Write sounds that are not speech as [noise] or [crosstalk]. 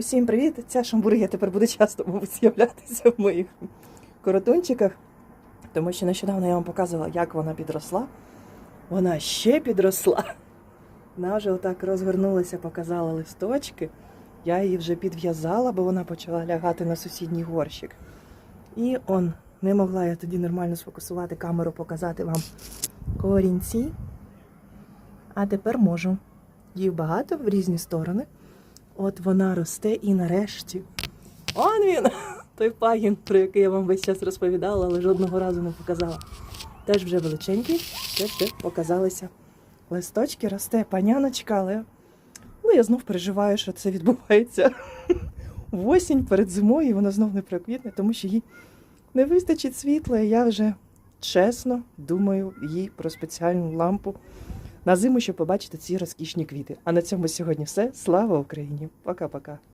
Усім привіт! Ця шамбургія тепер буде часто мабуть, з'являтися в моїх коротунчиках, тому що нещодавно я вам показувала, як вона підросла. Вона ще підросла. Вона вже отак розгорнулася, показала листочки. Я її вже підв'язала, бо вона почала лягати на сусідній горщик. І он, не могла я тоді нормально сфокусувати камеру, показати вам корінці. А тепер можу. Їх багато в різні сторони. От вона росте і нарешті. Он він! [laughs] Той пагін, про який я вам весь час розповідала, але жодного разу не показала. Теж вже величенький, теж вже показалися листочки, росте паняночка, але ну, я знов переживаю, що це відбувається в [laughs] осінь перед зимою, вона знов не проквітне, тому що їй не вистачить світла, і я вже чесно думаю їй про спеціальну лампу на зиму, щоб побачити ці розкішні квіти. А на цьому сьогодні все. Слава Україні! Пока-пока.